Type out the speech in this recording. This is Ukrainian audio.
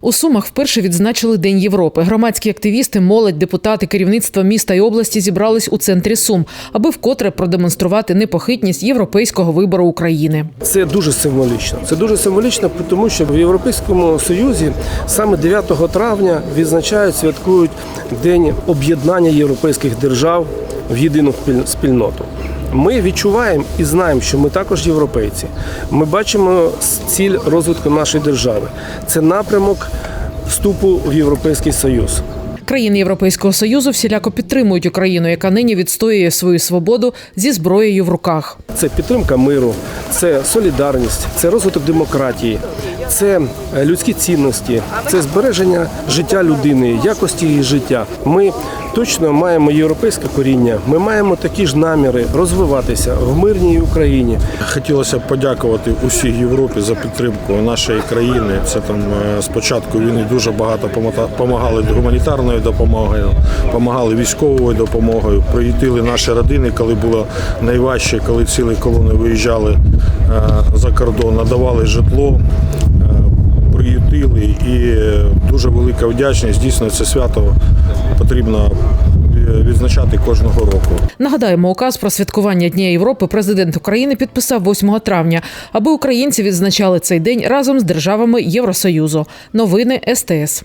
У Сумах вперше відзначили День Європи. Громадські активісти, молодь, депутати, керівництво міста і області зібрались у центрі Сум, аби вкотре продемонструвати непохитність європейського вибору України. Це дуже символічно. Це дуже символічно, тому що в Європейському Союзі саме 9 травня відзначають, святкують День об'єднання європейських держав в єдину спільноту. Ми відчуваємо і знаємо, що ми також європейці. Ми бачимо ціль розвитку нашої держави. Це напрямок вступу в Європейський Союз. Країни Європейського союзу всіляко підтримують Україну, яка нині відстоює свою свободу зі зброєю в руках. Це підтримка миру, це солідарність, це розвиток демократії, це е, людські цінності, це збереження життя людини, якості її життя. Ми точно маємо європейське коріння. Ми маємо такі ж наміри розвиватися в мирній Україні. Хотілося б подякувати усій Європі за підтримку нашої країни. Це там е, з початку війни дуже багато допомагали гуманітарною допомогою, допомагали військовою допомогою. Приїтили наші родини, коли було найважче, коли цілі колони виїжджали е, за кордон, надавали житло. е, Приютили і дуже велика вдячність. Дійсно, це свято потрібно е, відзначати кожного року. Нагадаємо, указ про святкування Дня Європи президент України підписав 8 травня, аби українці відзначали цей день разом з державами Євросоюзу. Новини СТС.